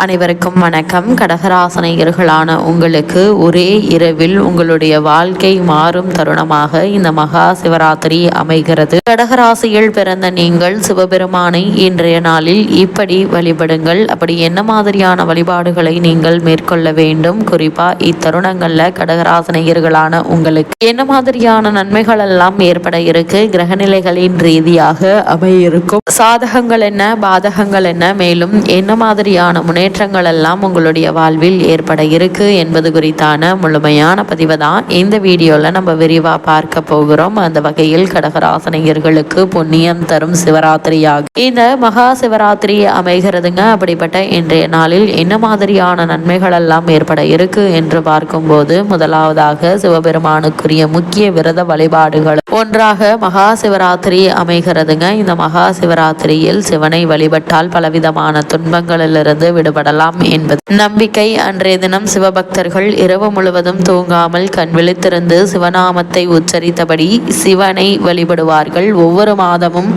அனைவருக்கும் வணக்கம். கடகராசனையர்களான உங்களுக்கு ஒரே இரவில் உங்களுடைய வாழ்க்கை மாறும் தருணமாக இந்த மகா சிவராத்திரி அமைகிறது. கடகராசியில் பிறந்த நீங்கள் சிவபெருமானை இன்றைய நாளில் இப்படி வழிபடுங்கள். அப்படி என்ன மாதிரியான வழிபாடுகளை நீங்கள் மேற்கொள்ள வேண்டும்? குறிப்பா இத்தருணங்கள்ல கடகராசனையர்களான உங்களுக்கு என்ன மாதிரியான நன்மைகள் எல்லாம் ஏற்பட இருக்கு? கிரகநிலைகளின் ரீதியாக அமையிருக்கும். சாதகங்கள் என்ன? பாதகங்கள் என்ன? மேலும் என்ன மாதிரியான முன்னேற்றங்கள் எல்லாம் உங்களுடைய வாழ்வில் ஏற்பட இருக்கு என்பது குறித்தான முழுமையான பதிவை தான் இந்த வீடியோவில் நம்ம விரிவாக பார்க்க போகிறோம். அந்த வகையில் கடகராசனையர்களுக்கு புண்ணியம் தரும் சிவராத்திரியாக. இந்த மகா சிவராத்திரி அமைகிறதுங்க. அப்படிப்பட்ட இன்றைய நாளில் என்ன மாதிரியான நன்மைகள் எல்லாம் ஏற்பட இருக்கு என்று பார்க்கும்போது முதலாவதாக சிவபெருமானுக்குரிய முக்கிய விரத வழிபாடுகள். ஒன்றாக மகா சிவராத்திரி அமைகிறதுங்க. இந்த மகா சிவராத்திரியில் சிவனை வழிபட்டால் பலவிதமான துன்பங்களிலிருந்து விடுபடலாம் என்பது. நம்பிக்கை அன்றைய தினம் சிவபக்தர்கள் இரவு முழுவதும் தூங்காமல் கண் விழித்திருந்து சிவநாமத்தை உச்சரித்தபடி சிவனை வழிபடுவார்கள். ஒவ்வொரு மாதமும்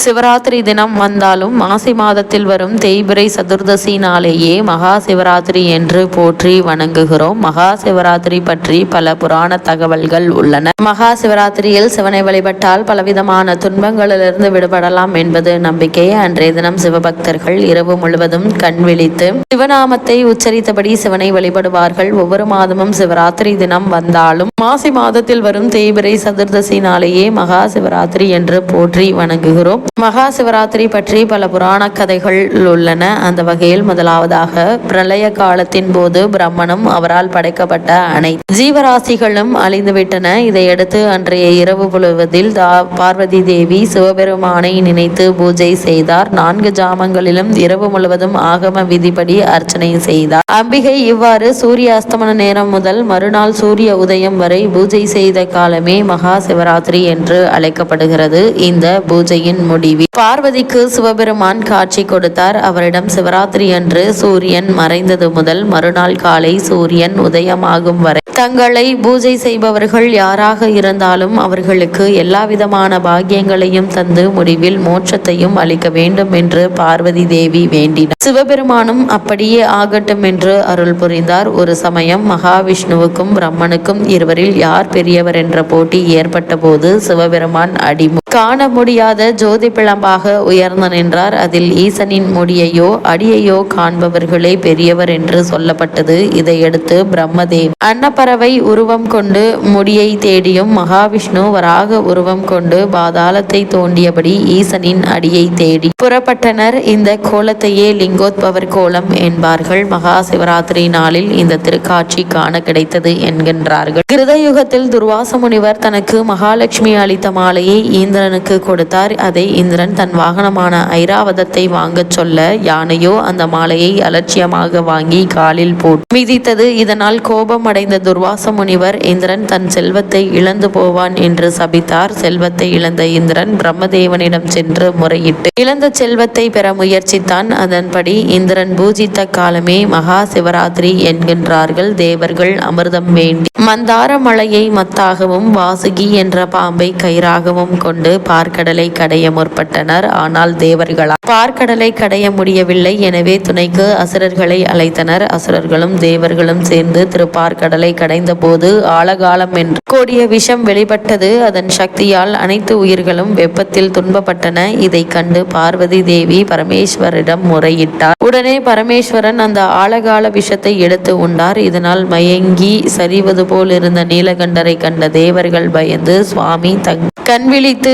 சிவராத்திரி தினம் வந்தாலும் மாசி மாதத்தில் வரும் தேய்பிரை சதுர்தசி நாளேயே மகா சிவராத்திரி என்று போற்றி வணங்குகிறோம். மகா சிவராத்திரி பற்றி பல புராண தகவல்கள் உள்ளன. மகா சிவராத்திரியில் சிவனை வழிபட்டால் பலவிதமான துன்பங்களிலிருந்து விடுபடலாம் என்பது நம்பிக்கை அன்றைய தினம் சிவபக்தர்கள் இரவு முழுவதும் கண் விழித்து சிவநாமத்தை உச்சரித்தபடி சிவனை வழிபடுவார்கள். ஒவ்வொரு மாதமும் சிவராத்திரி தினம் வந்தாலும் மாசி மாதத்தில் வரும் தேய்பிரை சதுர்தசி நாளேயே மகா சிவராத்திரி என்று போற்றி வணங்குகிறோம். மகா சிவராத்திரி பற்றி பல புராண கதைகள் உள்ளன. அந்த வகையில் முதலாவதாக பிரளய காலத்தின் போது பிரம்மனும் அவரால் படைக்கப்பட்ட அனைத்து ஜீவராசிகளும் அழிந்துவிட்டன. இதையடுத்து அன்றைய இரவு பொழுவதில் தா பார்வதி தேவி சிவபெருமானை நினைத்து பூஜை செய்தார். நான்கு ஜாமங்களிலும் இரவு முழுவதும் ஆகம விதிப்படி அர்ச்சனை செய்தார். அம்பிகை இவ்வாறு சூரிய அஸ்தமன நேரம் முதல் மறுநாள் சூரிய உதயம் வரை பூஜை செய்த காலமே மகா சிவராத்திரி என்று அழைக்கப்படுகிறது. இந்த பூஜையின் முடிவில் பார்வதிக்கு சிவபெருமான் காட்சி கொடுத்தார். அவரிடம் சிவராத்திரி அன்று சூரியன் மறைந்தது முதல் மறுநாள் காலை சூரியன் உதயமாகும் வரை. தங்களை பூஜை செய்பவர்கள் யாராக இருந்தாலும் அவர்களுக்கு எல்லா விதமான பாக்கியங்களையும் தந்து முடிவில் மோட்சத்தையும் அளிக்க வேண்டும் என்று பார்வதி தேவி வேண்டினார். சிவபெருமானும் அப்படியே ஆகட்டும் என்று அருள் புரிந்தார். ஒரு சமயம் மகாவிஷ்ணுவுக்கும் பிரம்மனுக்கும் இருவரில் யார் பெரியவர் என்ற போட்டி ஏற்பட்ட போது சிவபெருமான் அடிமு காண முடியாத ஜோதி பிழம்பாக உயர்ந்து நின்றார். அதில் ஈசனின் முடியையோ அடியையோ காண்பவர்களே பெரியவர் என்று சொல்லப்பட்டது. இதையடுத்து பிரம்மதேவ் அன்னப்பறவை உருவம் கொண்டு முடியை தேடியும் மகாவிஷ்ணு வராக உருவம் கொண்டு பாதாளத்தை தோண்டியபடி ஈசனின் அடியை தேடி புறப்பட்டனர். இந்த கோலத்தையே லிங்கோத்பவர் கோலம் என்பார்கள். மகா சிவராத்திரி நாளில் இந்த திருக்காட்சி காண கிடைத்தது என்கின்றார்கள். கிருதயுகத்தில் துர்வாச முனிவர் தனக்கு மகாலட்சுமி அளித்த மாலையை இந்திரனுக்கு கொடுத்தார். அதை இந்திரன் தன் வாகனமான ஐராவதத்தை வாங்கச் சொல்ல யானையோ அந்த மாலையை அலட்சியமாக வாங்கி காலில் போட்டு மிதித்தது. இதனால் கோபம் அடைந்த துர்வாச முனிவர் இந்திரன் தன் செல்வத்தை இழந்து போவான் என்று சபித்தார். செல்வத்தை இழந்த இந்திரன் பிரம்மதேவனிடம் சென்று முறையிட்டு இழந்த செல்வத்தை பெற முயற்சித்தான். அதன்படி இந்திரன் பூஜித்த காலமே மகா சிவராத்திரி என்கின்றார்கள். தேவர்கள் அமிர்தம் வேண்டி மந்தார மலையை மத்தாகவும் வாசுகி என்ற பாம்பை கயிறாகவும் கொண்டு பார்க்கடலை கடையமும் முற்பட்டனர். ஆனால் தேவர்களால் பார்க்கடலை கடைய முடியவில்லை. எனவே துணைக்கு அசுரர்களை அழைத்தனர். அசுரர்களும் தேவர்களும் சேர்ந்து திருப்பார்கடலை கடைந்த போது ஆழகாலம் என்று கோடிய விஷம் வெளிப்பட்டது. அதன் சக்தியால் அனைத்து உயிர்களும் வெப்பத்தில் துன்பப்பட்டன. இதை கண்டு பார்வதி தேவி பரமேஸ்வரிடம் முறையிட்டார் உடனே பரமேஸ்வரன் அந்த ஆழகால விஷத்தை எடுத்து உண்டார். இதனால் மயங்கி சரிவது போல் இருந்த நீலகண்டரை கண்ட தேவர்கள் பயந்து சுவாமி தங் கண்விழித்து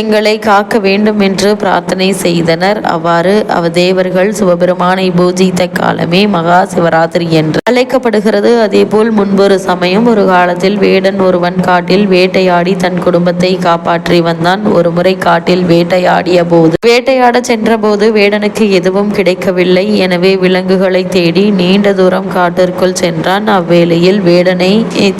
எங்களை காக்க வேண்டும் என்று பிரார்த்தனை செய்தனர். அவ்வாறு அவ தேவர்கள் சிவபெருமானை பூஜித்த காலமே மகா சிவராத்திரி என்று அழைக்கப்படுகிறது. அதேபோல் முன்பொரு சமயம் ஒரு காலத்தில் வேடன் ஒருவன் காட்டில் வேட்டையாடி தன் குடும்பத்தை காப்பாற்றி வந்தான். ஒரு முறை காட்டில் வேட்டையாடிய போது வேட்டையாட சென்றபோது வேடனுக்கு எதுவும் கிடைக்கவில்லை. எனவே விலங்குகளை தேடி நீண்ட தூரம் காட்டிற்குள் சென்றான். அவ்வேளையில் வேடனை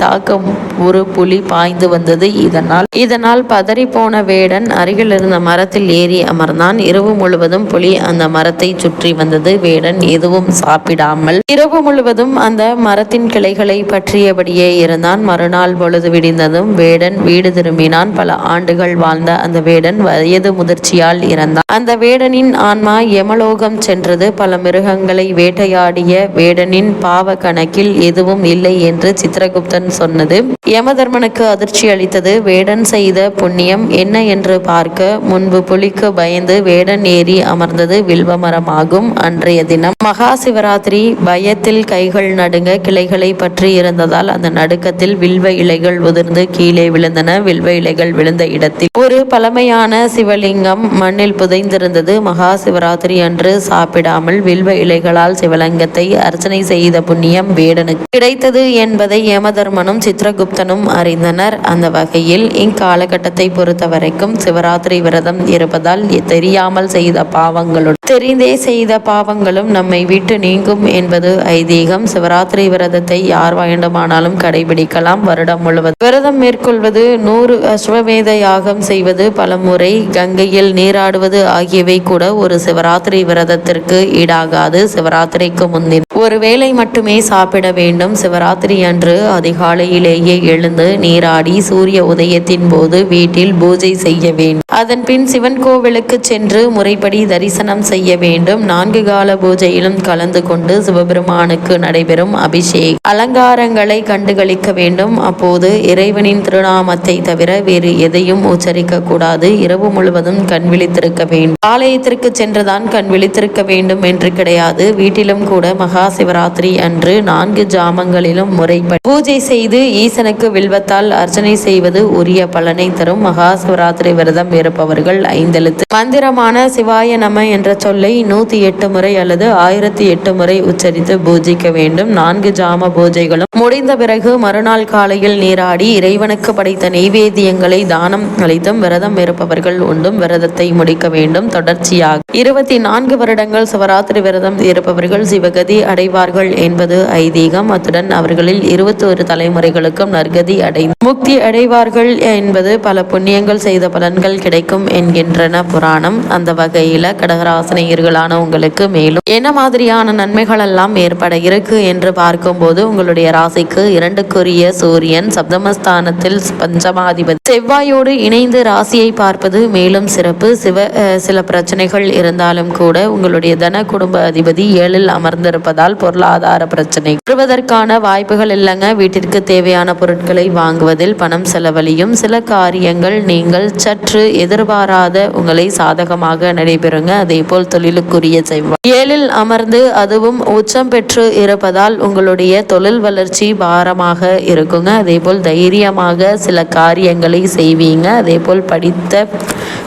தாக்க ஒரு புலி பாய்ந்து வந்தது. இதனால் இதனால் பதறி போன வேடன் அருகில் இருந்த மரத்தில் ஏறி அமர்ந்தான். இரவு முழுவதும் புலி அந்த மரத்தை சுற்றி வந்தது. வேடன் எதுவும் சாப்பிடாமல் இரவு முழுவதும் அந்த மரத்தின் கிளைகளை பற்றியபடியே இருந்தான். மறுநாள் பொழுது விடிந்ததும் வேடன் வீடு திரும்பினான். பல ஆண்டுகள் வாழ்ந்த அந்த வேடன் வயது முதிர்ச்சியால் இறந்தான். அந்த வேடனின் ஆன்மா யமலோகம் சென்றது. பல மிருகங்களை வேட்டையாடிய வேடனின் பாவ கணக்கில் எதுவும் இல்லை என்று சித்திரகுப்தன் சொன்னது. யமதர்மனுக்கு அதிர்ச்சி அளித்தது. வேடன் செய்த புண்ணியம் என்ன என்று பார்க்க முன்பு புலிக்கு பயந்து வேடன் ஏறி அமர்ந்தது வில்வ மரமாகும் அன்றைய தினம் மகா சிவராத்திரி பயத்தில் கைகள் நடுங்க கிளைகளை பற்றி இருந்ததால் அந்த நடுக்கத்தில் வில்வ இலைகள் உதிர்ந்து கீழே விழுந்தன. வில்வ இலைகள் விழுந்த இடத்தில் ஒரு பழமையான சிவலிங்கம் மண்ணில் புதைந்திருந்தது. மகா சிவராத்திரி அன்று சாப்பிடாமல் வில்வ இலைகளால் சிவலிங்கத்தை அர்ச்சனை செய்த புண்ணியம் வேடனுக்கு கிடைத்தது என்பதை யமதர்மனும் சித்திரகுப்தனும் அறிந்தனர். அந்த வகையில் இக்காலகட்டத்தை பொறுத்தவரைக்கும் சிவராத்திரி விரதம் இருப்பதால் தெரியாமல் செய்த பாவங்களுடன் தெரிந்தே செய்த பாவங்களும் நம்மை விட்டு நீங்கும் என்பது ஐதீகம். சிவராத்திரி விரதத்தை யார் வேண்டுமானாலும் கடைபிடிக்கலாம். வருடம் முழுவதும் விரதம் மேற்கொள்வது நூறு அஸ்வமேத யாகம் செய்வது பல முறை கங்கையில் நீராடுவது ஆகியவை கூட ஒரு சிவராத்திரி விரதத்திற்கு ஈடாகாது. சிவராத்திரிக்கு முன்தினம் ஒரு வேளை மட்டுமே சாப்பிட வேண்டும். சிவராத்திரி அன்று அதிகாலையிலேயே எழுந்து நீராடி சூரிய உதயத்தின் போது வீட்டில் பூஜை செய்ய வேண்டும். அதன்பின் சிவன் கோவிலுக்கு சென்று முறைப்படி தரிசனம் செய்ய வேண்டும். நான்கு கால பூஜையிலும் கலந்து கொண்டு சிவபெருமானுக்கு நடைபெறும் அபிஷேக் அலங்காரங்களை கண்டுகளிக்க வேண்டும். அப்போது இறைவனின் திருநாமத்தை தவிர வேறு எதையும் உச்சரிக்க கூடாது. இரவு முழுவதும் கண் விழித்திருக்க வேண்டும். ஆலயத்திற்கு சென்றுதான் கண் விழித்திருக்க வேண்டும் என்று கிடையாது. வீட்டிலும் கூட மகா சிவராத்திரி அன்று நான்கு ஜாமங்களிலும் முறைப்படி பூஜை செய்து ஈசனுக்கு வில்வத்தால் அர்ச்சனை செய்வது உரிய பலனை தரும். மகா சிவராத்திரி விரதம் கொண்டிருப்பவர்கள் ஐந்தெழுத்து. மந்திரமான சிவாய நம என்ற சொல்லை நூத்தி எட்டு முறை அல்லது ஆயிரத்தி எட்டு முறை உச்சரித்து பூஜிக்க வேண்டும். நான்கு ஜாம பூஜைகளும் முடிந்த பிறகு மறுநாள் காலையில் நீராடி இறைவனுக்கு படைத்த நெய்வேத்தியங்களை தானம் அளித்தும் விரதம் இருப்பவர்கள் உண்டும் விரதத்தை முடிக்க வேண்டும். தொடர்ச்சியாக இருபத்தி நான்கு வருடங்கள் சிவராத்திரி விரதம் இருப்பவர்கள் சிவகதி அடைவார்கள் என்பது ஐதீகம். அத்துடன் அவர்களில் இருபத்தி ஒரு தலைமுறைகளுக்கும் நற்கதி அடை முக்தி அடைவார்கள் என்பது பல புண்ணியங்கள் செய்த பலன்கள் கிடை கிடைக்கும் என்கின்றன புராணம். அந்த வகையில் கடகராசனையர்களான உங்களுக்கு மேலும் என்ன மாதிரியான நன்மைகள் எல்லாம் ஏற்பட இருக்கு என்று பார்க்கும்போது உங்களுடைய ராசிக்கு இரண்டுக்குரிய சூரியன் சப்தமஸ்தானத்தில் பஞ்சமாதிபதி. செவ்வாயோடு இணைந்து ராசியை பார்ப்பது மேலும் சிறப்பு. சிவ சில பிரச்சனைகள் இருந்தாலும் கூட உங்களுடைய தன குடும்ப அதிபதி ஏழில் அமர்ந்திருப்பதால் பொருளாதார பிரச்சனை. வருவதற்கான வாய்ப்புகள் இல்லைங்க. வீட்டிற்கு தேவையான பொருட்களை வாங்குவதில் பணம் செலவழியும். சில காரியங்கள் நீங்கள் சற்று எதிர்பாராத உங்களை சாதகமாக நடைபெறுங்க. அதே போல் தொழிலுக்குரிய செவ்வாய் ஏழில் அமர்ந்து அதுவும் உச்சம் பெற்று இருப்பதால் உங்களுடைய தொழில் வளர்ச்சி பாரமாக இருக்குங்க. அதே போல் தைரியமாக சில காரியங்களை செய்வீங்க. அதே போல் படித்த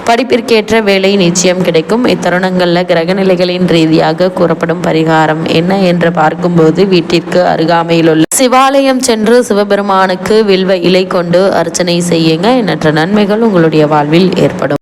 படிப்பிற்கேற்ற வேலை நிச்சயம் கிடைக்கும். இத்தருணங்களில் கிரகநிலைகளின் ரீதியாக கூறப்படும் பரிகாரம் என்ன என்று பார்க்கும்போது வீட்டிற்கு அருகாமையில் உள்ள சிவாலயம் சென்று சிவபெருமானுக்கு வில்வ இலை கொண்டு அர்ச்சனை செய்யுங்க. எண்ணற்ற நன்மைகள் உங்களுடைய வாழ்வில் ஏற்படும்.